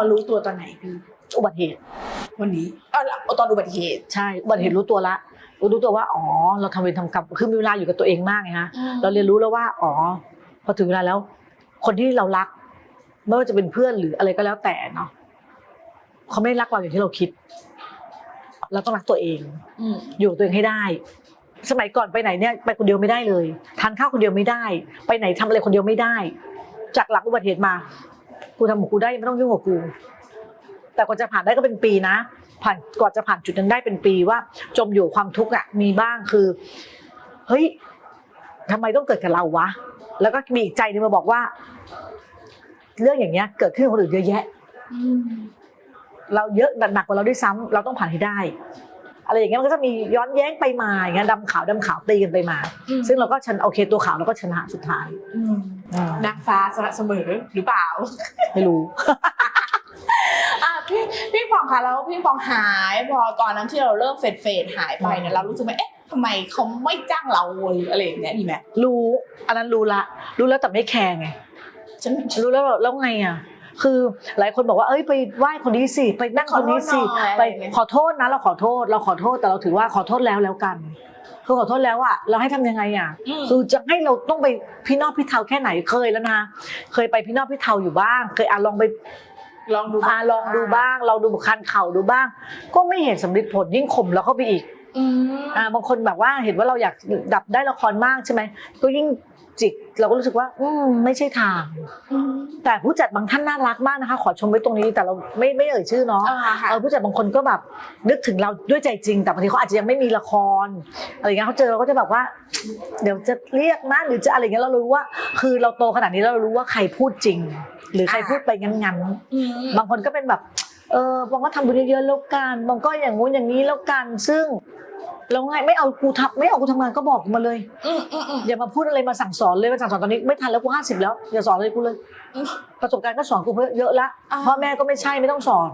มารู้ตัวตอนไหนพี่อุบัติเหตุ วันนี้เออเอาตอนอุบัติเหตุ ใช่ อุบัติเหตุรู้ตัวละ รู้ตัวว่า อ๋อ เราทำเวรทำกรรม คือมีเวลาอยู่กับตัวเองมากไงฮะเราเรียนรู้แล้วว่า อ๋อ พอถึงเวลาแล้ว คนที่เรารัก ไม่ว่าจะเป็นเพื่อนหรืออะไรก็แล้วแต่เนาะ เขาไม่ได้รักเราอย่างที่เราคิด เราต้องรักตัวเอง อืมอยู่กับตัวเองให้ได้ สมัยก่อนไปไหนเนี่ยไปคนเดียวไม่ได้เลย ทานข้าวคนเดียวไม่ได้ ไปไหนทำอะไรคนเดียวไม่ได้ จากหลังอุบัติเหตุมา กูทำของกูได้ไม่ต้องยุ่งกับกู แต่กว่าจะผ่านได้ก็เป็นปีนะ ผ่านกว่าจะผ่านจุดนั้นได้เป็นปีว่า จมอยู่ความทุกข์อะมีบ้างคือ เฮ้ยทำไมต้องเกิดกับเราวะ แล้วก็มีอีกใจหนึงมาบอกว่า เรื่องอย่างเงี้ย เกิดขึ้นกับคนอื่นเยอะแยะอืมเราเยอะหนักกว่าเราด้วยซ้ำเราต้องผ่านให้ได้ อะไรอย่างเงี้ยมันก็จะมีย้อนแย้งไปมาอย่างเงี้ยดำขาวดำขาวตีกันไปมา ซึ่งเราก็ชนะโอเคตัวขาวเราก็ชนะสุดท้าย อืมอืมนางฟ้าสละเสมอหรือเปล่า ไม่รู้ อะพี่พี่ปองคะแล้วพี่ปองหายพอตอนนั้นที่เราเริ่มเฟดเฟดหายไปเนี่ยเรารู้สึกไหมเอ๊ะทำไมเขาไม่จ้างเราหรืออะไรอย่างเงี้ยดีไหมรู้ อันนั้นรู้ละ รู้แล้วแต่ไม่แคร์ไง ฉันรู้แล้วแล้วไงอะ คือหลายคนบอกว่าเอ้ยไปไหว้คนนี้สิไปนั่งคนนี้สิไปขอโทษนะเราขอโทษ เราขอโทษแต่เราถือว่าขอโทษแล้วแล้วกันคือขอโทษแล้วอะเราให้ทำยังไงอะมคือจะให้เราต้องไปพี่นอกพี่เทาแค่ไหนเคยแล้วนะเคยไปพี่นอกพี่เทาอยู่บ้าง เคยอะลองไปลองดูอะลองดูบ้างลองดูบุคคลเข่าดูบ้าง ก็ไม่เห็นสำลิดผลยิ่งข่มเราเข้าไปอีก อืมอ่าบางคนแบบว่าเห็นว่าเราอยากดับได้ละครมากใช่ไหมก็ยิ่งจิกเราก็รู้สึกว่า อืมไม่ใช่ทางอืมแต่ผู้จัดบางท่านน่ารักมากนะคะ ขอชมไว้ตรงนี้แต่เราไม่ไม่เอ่ยชื่อเนาะอ่าค่ะ เออผู้จัดบางคนก็แบบนึกถึงเราด้วยใจจริง แต่บางทีเขาอาจจะยังไม่มีละครอะไรเงี้ยเขาเจอเราก็จะแบบว่า เดี๋ยวจะเรียกนะหรือจะอะไรเงี้ยเรารู้ว่า คือเราโตขนาดนี้แล้วเรารู้ว่าใครพูดจริง หรือใครพูดไปงั้นๆ อืม บางคนก็เป็นแบบ เออบางก็ทำบุญเยอะๆแล้วกันบางก็อย่างงู้นอย่างนี้แล้วกัน ซึ่ง แล้วไงไม่เอากูทำไม่เอากูทำงานก็บอกกูมาเลย อืมอืมอืมอย่ามาพูดอะไรมาสั่งสอนเลยมาสั่งสอนตอนนี้ไม่ทันแล้วกูห้าสิบแล้วอย่าสอนเลยกูเลย อืม ประสบการณ์ก็สอนกูเยอะละอ่า พ่อแม่ก็ไม่ใช่ไม่ต้องสอน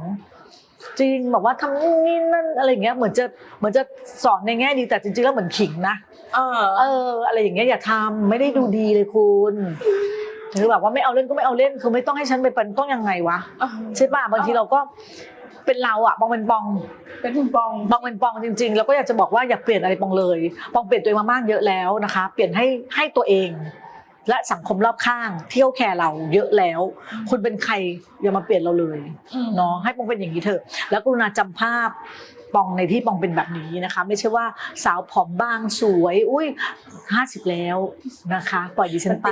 จริงบอกว่าทำนู่นนี่นั่นอะไรอย่างเงี้ยเหมือนจะเหมือนจะสอนในแง่ดีแต่จริงๆแล้วเหมือนขิงนะเออเออ อะไรอย่างเงี้ยอย่าทำไม่ได้ดูดีเลยคุณคือแบบว่าไม่เอาเล่นก็ไม่เอาเล่นคือไม่ต้องให้ฉันไปเป็นต้องยังไงวะใช่ป่ะบางทีเราก็ เป็นเราอะบองเป็นปองเป็นคุณปองบองเป็นปองจริง ๆ แล้วก็อยากจะบอกว่าอย่าเปลี่ยนอะไรปองเลยปองเปลี่ยนตัวเองมามากเยอะแล้วนะคะ เปลี่ยนให้ให้ตัวเอง และสังคมรอบข้างที่เขาแคร์เราเยอะแล้ว คุณเป็นใครอย่ามาเปลี่ยนเราเลยอืมเนาะให้ปองเป็นอย่างนี้เถอะ แล้วกรุณาจำภาพปองในที่ปองเป็นแบบนี้นะคะ ไม่ใช่ว่าสาวผอมบางสวย อุ้ยห้าสิบแล้วนะคะ ปล่อยดิฉันไป